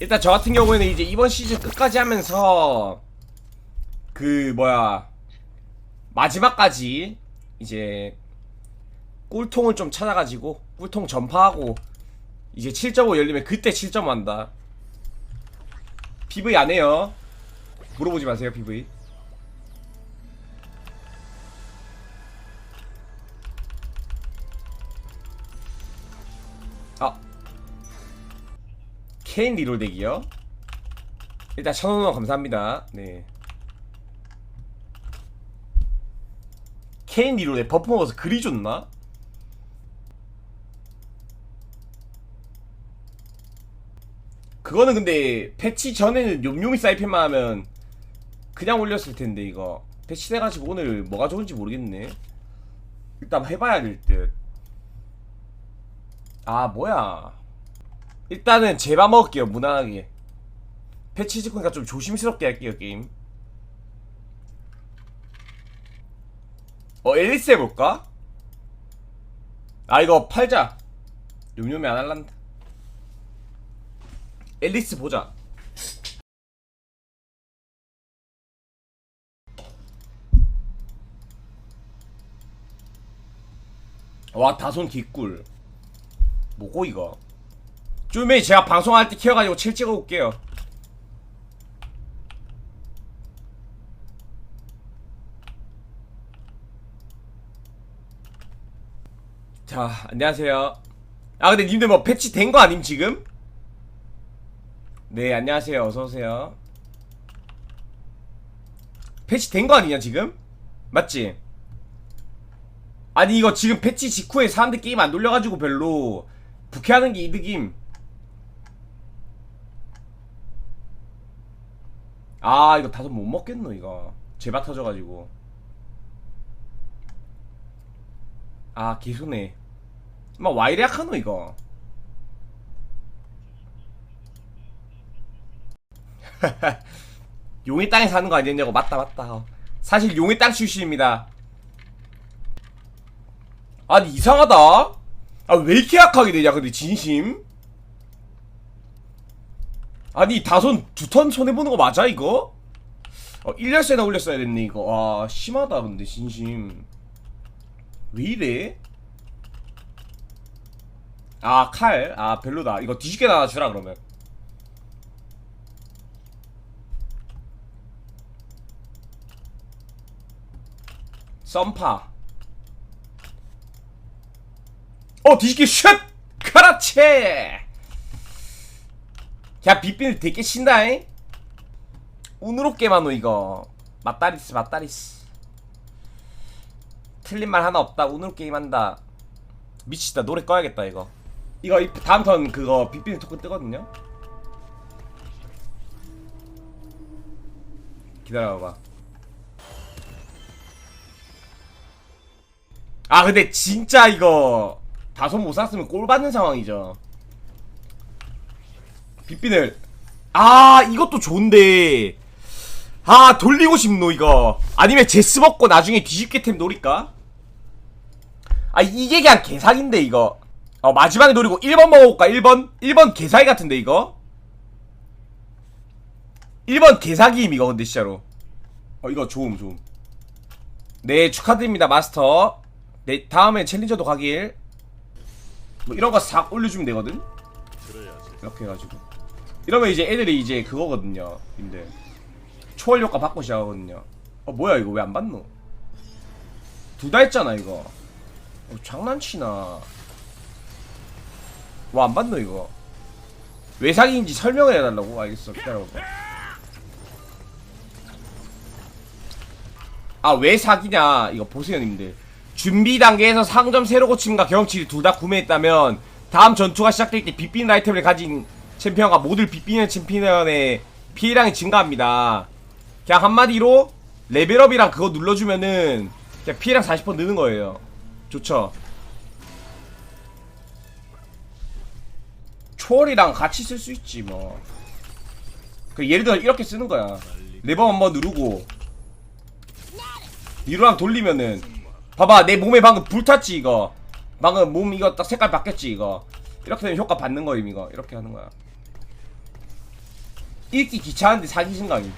일단 저 같은 경우에는 이제 이번 시즌 끝까지 하면서 그 뭐야 마지막까지 이제 꿀통을 좀 찾아가지고 꿀통 전파하고 이제 7.5 열리면 그때 7.5 한다. PV 안 해요. 물어보지 마세요, PV. 케인 리롤 덱이요? 일단 천원원 감사합니다. 네. 케인 리롤에 버프 먹어서 그리 좋나? 그거는 근데 패치 전에는 용용이 사이펜만 하면 그냥 올렸을 텐데 이거 패치 돼가지고 오늘 뭐가 좋은지 모르겠네. 일단 해봐야 될 듯. 아 뭐야? 일단은 제바 먹을게요 무난하게. 패치 직후니까 좀 조심스럽게 할게요 게임. 어 앨리스 해볼까? 아 이거 팔자. 용용이 안 할란다. 앨리스 보자. 와 다손 개꿀. 뭐고 이거? 좀에 제가 방송할 때 키워가지고 칠 찍어 올게요. 자 안녕하세요. 아 근데 님들 뭐 패치 된 거 아님 지금? 네 안녕하세요 어서오세요 패치 된 거 아니냐 지금? 맞지? 아니 이거 지금 패치 직후에 사람들 게임 안 돌려가지고 별로 부캐하는 게 이득임 아 이거 다섯 못 먹겠노 이거. 제바 터져가지고. 아 개소네. 막 와이래 약하노 이거. 용의 땅에 사는 거 아니었냐고. 맞다 맞다. 사실 용의 땅 출신입니다. 아니 이상하다. 아 왜 이렇게 약하게 되냐 근데 진심 아니 다손 두 턴 손해보는 거 맞아 이거? 어 1년세나 올렸어야 됐네 이거 와 심하다 근데 진심 왜 이래? 아 칼? 아 별로다 이거 뒤집게 나눠주라 그러면 썸파 어 뒤집기 슛! 그렇지! 야 빗빈을 되게 신다잉? 운으롭게만노 이거. 맞다리스 맞다리스. 틀린 말 하나 없다. 운으로 게임한다. 미치다. 노래 꺼야겠다 이거. 이거 이- 다음 턴 그거 빗빈 토큰 뜨거든요? 기다려봐. 아 근데 진짜 이거 다섯 못 샀으면 꼴 받는 상황이죠 빗빈을 아 이것도 좋은데. 아 돌리고 싶노 이거. 아니면 제스 먹고 나중에 뒤집게 템 노릴까? 아 이게 그냥 개사기인데 이거. 어 마지막에 노리고 1번 먹어볼까? 1번? 1번 개사기 같은데 이거? 1번 개사기임 이거 근데 진짜로. 어 이거 좋음 좋음. 네 축하드립니다 마스터. 네 다음에 챌린저도 가길. 뭐 이런 거 싹 올려주면 되거든? 이렇게 해가지고 이러면 이제 애들이 이제 그거거든요. 근데 초월 효과 받고 시작하거든요. 어 뭐야 이거 왜 안 받노? 둘다 했잖아 이거. 어, 장난치나. 와 안 받노 이거? 왜 사기인지 설명을 해달라고? 알겠어 기다려봐. 아 왜 사기냐? 이거 보세요 님들. 준비 단계에서 상점 새로 고침과 경험치를 둘 다 구매했다면 다음 전투가 시작될 때 빗비는 아이템을 가진 챔피언과 모두 빗비는 챔피언의 피해량이 증가합니다 그냥 한마디로 레벨업이랑 그거 눌러주면은 그냥 피해량 40% 느는 거예요 좋죠 초월이랑 같이 쓸 수 있지 뭐. 그 예를 들어 이렇게 쓰는 거야. 레버 한번 누르고 위로랑 돌리면은 봐봐 내 몸에 방금 불 탔지 이거. 방금 몸 이거 딱 색깔 바뀌었지 이거. 이렇게 되면 효과 받는 거임 이거. 이렇게 하는 거야. 읽기 귀찮은데 사기 생각이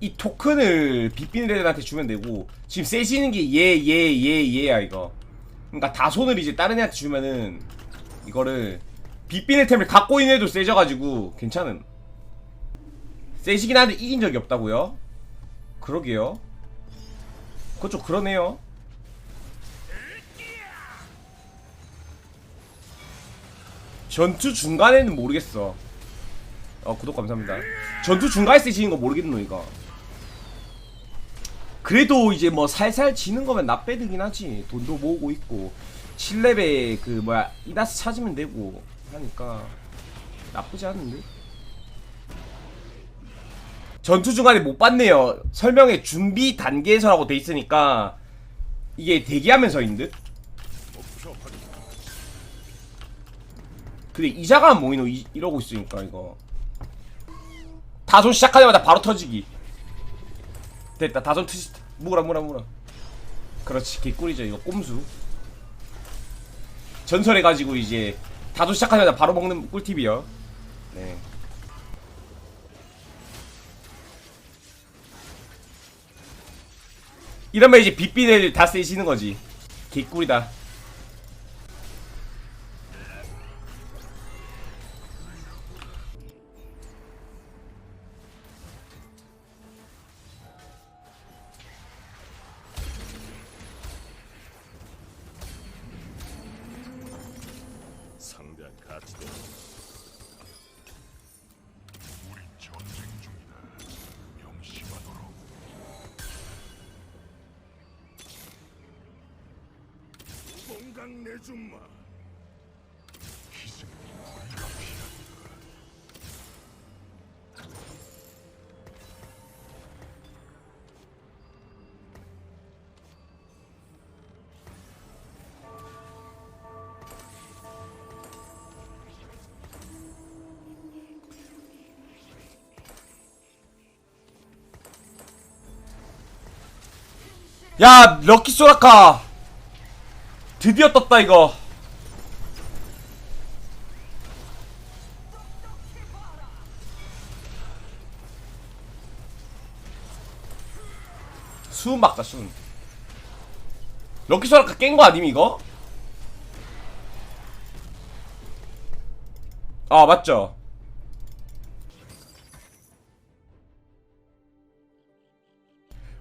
이 토큰을 빗비는 애들한테 주면 되고 지금 세지는 게 얘 얘 얘 얘야 이거. 그러니까 다 손을 이제 다른 애한테 주면은 이거를 빗비는 템을 갖고 있는 애도 세져가지고 괜찮음 세지긴 한데 이긴 적이 없다고요? 그러게요. 그것 좀 그러네요. 전투 중간에는 모르겠어. 어 구독 감사합니다. 전투 중간에 세지는 거 모르겠노 이거. 그래도 이제 뭐 살살 지는 거면 나빼드긴 하지. 돈도 모으고 있고. 7렙에 그 뭐야 이다스 찾으면 되고 하니까 나쁘지 않은데? 전투 중간에 못 봤네요. 설명에 준비 단계에서라고 돼 있으니까 이게 대기하면서인 듯? 근데 이자가 모이노? 이, 이러고 있으니까 이거. 다손 시작하자마자 바로 터지기. 됐다. 다손 트시 무라 무라 무라. 그렇지. 개꿀이죠. 이거 꼼수. 전설해가지고 이제 다손 시작하자마자 바로 먹는 꿀팁이요. 네. 이러면 이제 빗비를 다 세시는 거지. 개꿀이다 봉강 내줌마. 야 럭키 소라카 드디어 떴다 이거. 수은 박자 수은 럭키 소라카 깬 거 아님 이거? 아 맞죠.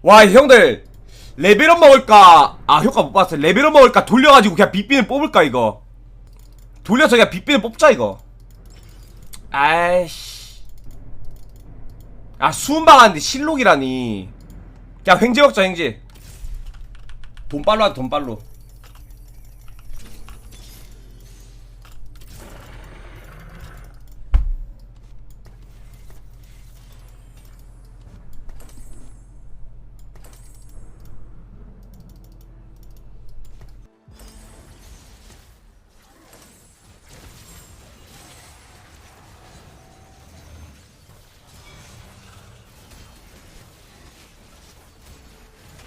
와 형들 레벨업 먹을까? 아 효과 못 봤어. 레벨업 먹을까? 돌려가지고 그냥 빗비는 뽑을까 이거? 돌려서 그냥 빗비는 뽑자 이거. 아이씨. 아 수은방한데 실록이라니. 그냥 횡재 먹자 횡재. 돈빨로 하자 돈빨로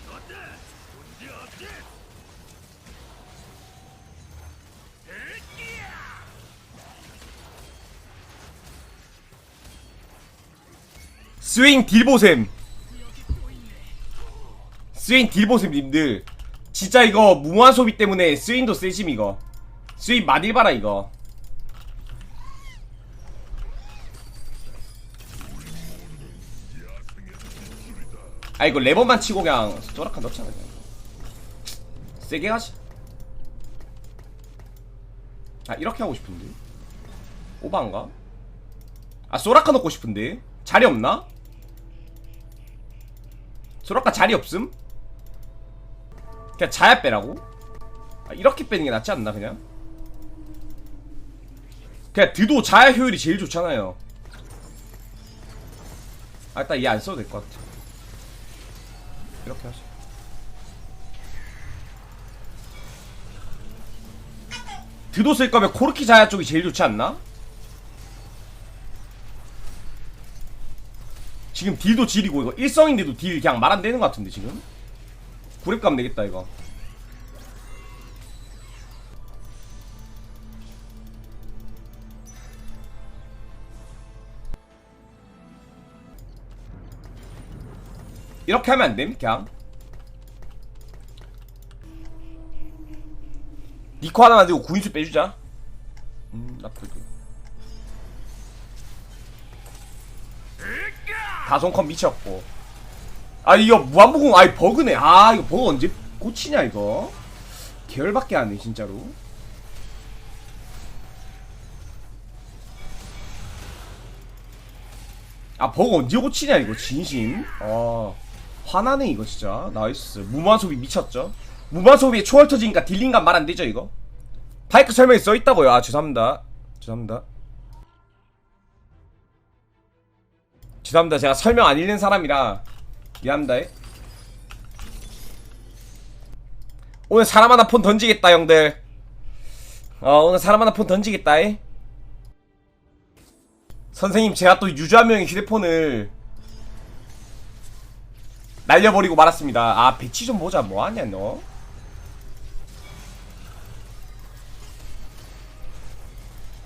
문제 없지? 스윙 딜보셈. 스윙 딜보셈 님들. 진짜 이거 무모한 소비 때문에 스윙도 세짐 이거. 스윙 많이 봐라 이거. 아 이거 레버만 치고 그냥 쪼락한 넣잖아 그냥. 세게 가지. 아 이렇게 하고 싶은데? 오바인가? 아 소라카 넣고 싶은데? 자리 없나? 소라카 자리 없음? 그냥 자야 빼라고? 아, 이렇게 빼는 게 낫지 않나 그냥? 그냥 드도 자야 효율이 제일 좋잖아요 아 일단 얘 안 써도 될 것 같아 이렇게 하자 드도 쓸 거면 코르키 자야 쪽이 제일 좋지 않나? 지금 딜도 질이고 이거 일성인데도 딜 그냥 말 안 되는 것 같은데 지금? 가면 되겠다 이거. 이렇게 하면 안 됨? 그냥? 니코 하나 만들고 구인수 빼주자. 음 나쁘게 다손컷 미쳤고. 아 이거 무한부공 아이 버그네. 아 이거 버그 언제 고치냐 이거? 계열밖에 안해 진짜로. 아 버그 언제 고치냐 이거 진심? 아 화나네 이거 진짜. 나이스. 무마소비 미쳤죠? 무마소비에 초월 터지니까 딜링감 말 안 되죠 이거? 파이크 설명이 써있다고요. 아 죄송합니다. 죄송합니다 죄송합니다. 제가 설명 안 읽는 사람이라 미안합니다. 오늘 사람 하나 폰 던지겠다 형들. 어 오늘 사람 하나 폰 던지겠다. 이. 선생님 제가 또 유저 한 명의 휴대폰을 날려버리고 말았습니다. 아 배치 좀 보자. 뭐하냐 너?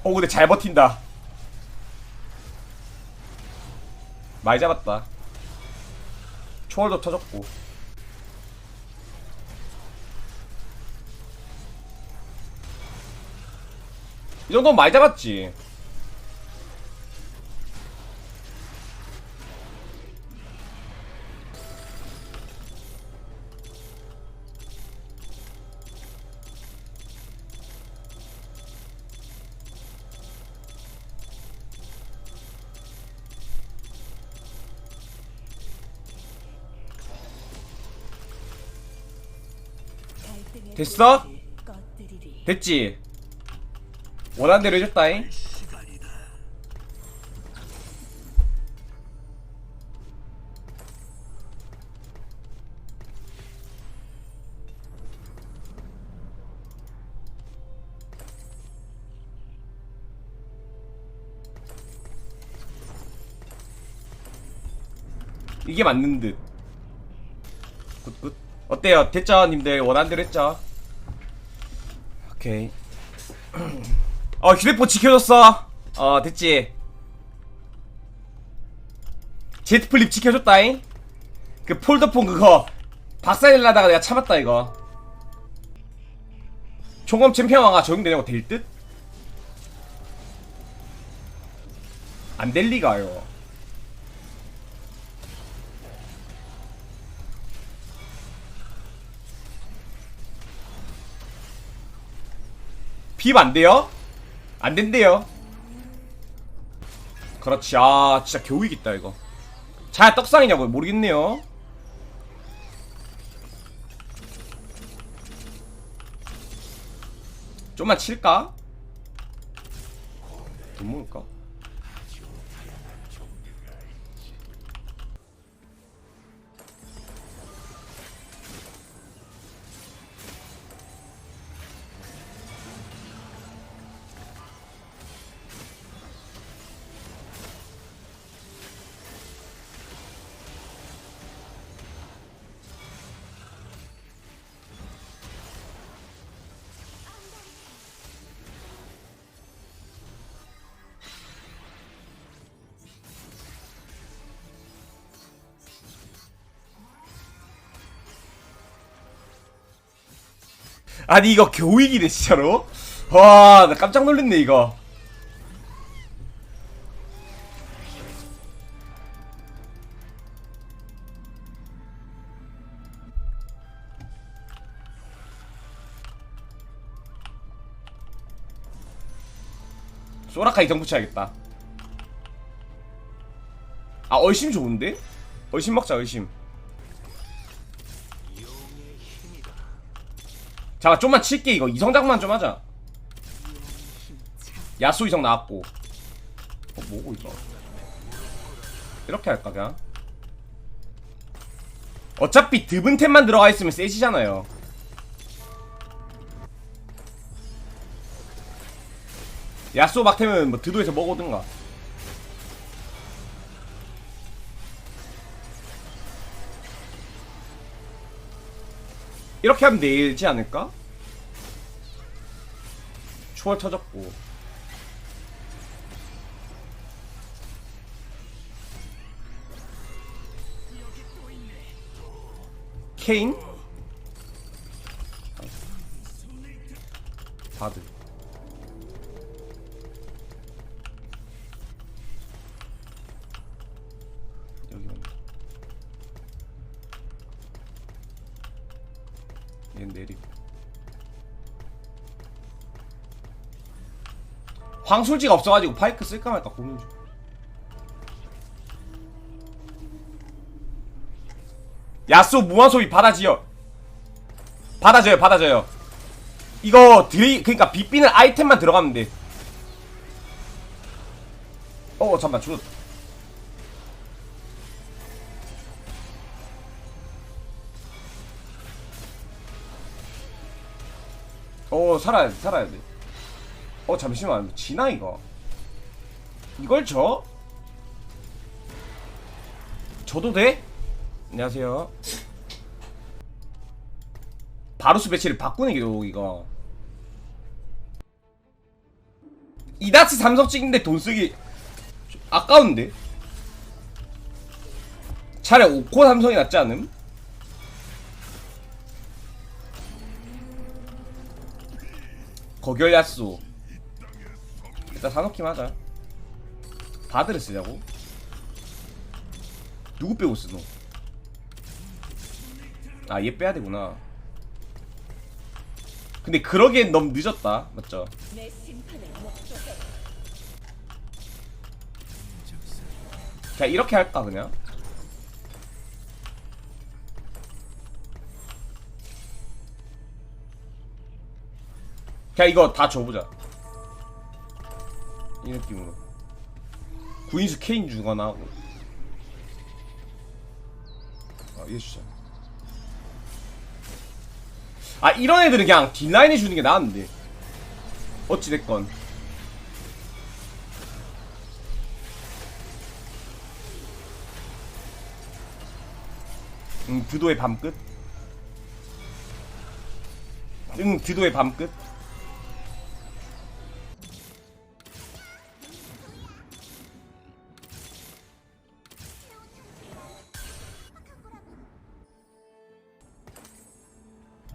어 근데 잘 버틴다 많이 잡았다. 초월도 터졌고. 이 정도면 많이 잡았지 됐어? 됐지? 원하는 대로 해줬다잉 이게 맞는 듯 굿굿 어때요? 됐죠? 님들 원하는 대로 했죠? 오케이. 어 휴대폰 지켜줬어. 어 됐지? 제트 플립 지켜줬다잉? 그 폴더폰 그거. 박살내려다가 내가 참았다 이거. 총검 챔피언화가 적용되냐고 될 듯? 안 될 리가요 비입 안 돼요? 안 된대요. 그렇지. 아, 진짜 교육 있다, 이거. 자, 떡상이냐고 모르겠네요. 좀만 칠까? 돈 모을까? 아니 이거 교육이네 진짜로? 와 나 깜짝 놀랐네 이거. 소라카 이정 붙여야겠다. 아 얼심 좋은데? 얼심 먹자 얼심 잠깐 좀만 칠게 이거. 이성작만 좀 하자. 야수 이성 나왔고. 어 뭐고 이거? 이렇게 할까 그냥? 어차피 드분템만 들어가 있으면 세지잖아요. 야수 막템은 뭐 드도에서 먹어든가 이렇게 하면 되지 않을까? 초월 터졌고 케인? 바드 얘 내리고 황술지가 없어가지고 파이크 쓸까 말까 고민 중. 야쏘 무한소비 받아지요 받아져요 받아져요. 이거 드레이 그니까 빗비는 아이템만 들어가면 돼. 어, 잠만 죽었 어, 살아야 돼, 살아야 돼. 어, 잠시만. 지나, 이거. 이걸 줘? 줘도 돼? 안녕하세요. 바루스 배치를 바꾸는 게 이거. 이다치 삼성 찍는데 돈 쓰기 좀 아까운데? 차라리 오코 삼성이 낫지 않음? 거결 야수 일단 사놓기만 하자 바드를 쓰자고? 누구 빼고 쓰노? 아 얘 빼야 되구나 근데 그러기엔 너무 늦었다 맞죠? 그냥 이렇게 할까 그냥? 그냥 이거 다 줘보자. 이 느낌으로. 구인수 케인 주거나 하고. 아 이해 주자. 아 이런 애들은 그냥 딜라인에 주는 게 나았는데. 어찌됐건. 응, 드도의 밤끝. 응, 드도의 밤끝.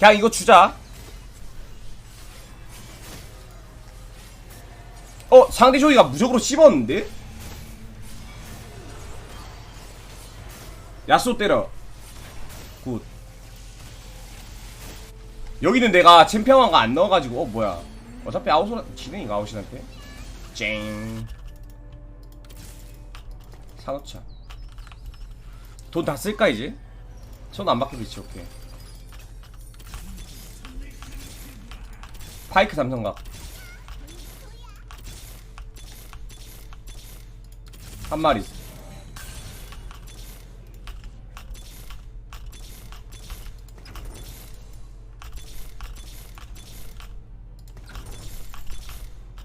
그냥 이거 주자. 어, 상대 조이가 무적으로 씹었는데? 야쏘 때려. 굿. 여기는 내가 챔피언왕가 안 넣어가지고 어 뭐야 어차피 아웃으로 진행이가 아웃이한테 쨍 사놓자 돈다 쓸까 이제? 손안 받게 비치 오케이 파이크 삼성각. 한 마리.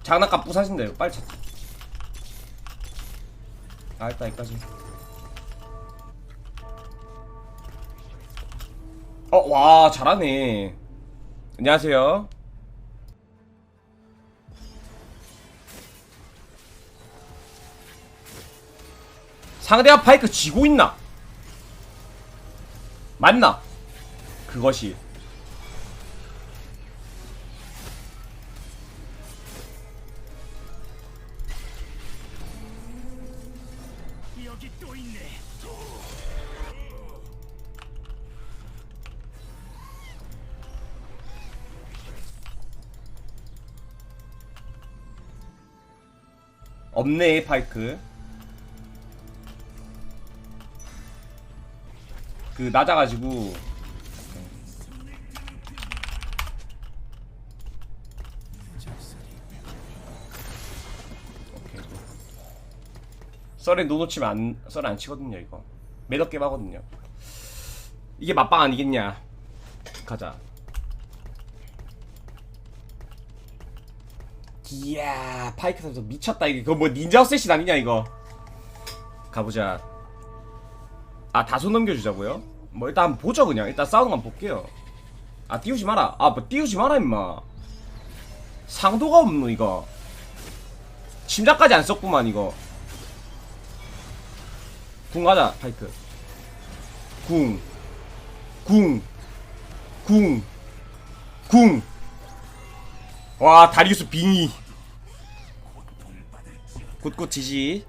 장난감 부사신다 이거 빨리 찾자. 아 일단 여기까지. 어 와 잘하네. 안녕하세요 상대가 파이크 지고 있나? 맞나? 그것이. 없네 파이크 그 낮아가지고. 썰에 노 놓치면 안, 썰에 안 치거든요 이거. 매덕 게임 하거든요. 이게 맛방 아니겠냐? 가자. 이야 파이크 선수 미쳤다. 이게 그거 뭐 닌자 어쌔신 아니냐 이거? 가보자 아 다소 넘겨주자고요? 뭐 일단 보죠 그냥 일단 싸우는 거 한번 볼게요 아 띄우지 마라 아뭐 띄우지 마라 임마 상도가 없노 이거 침착까지 안 썼구만 이거 궁 가자 파이크 궁 궁, 궁, 궁. 와, 다리우스 빙의. 굿굿 지지.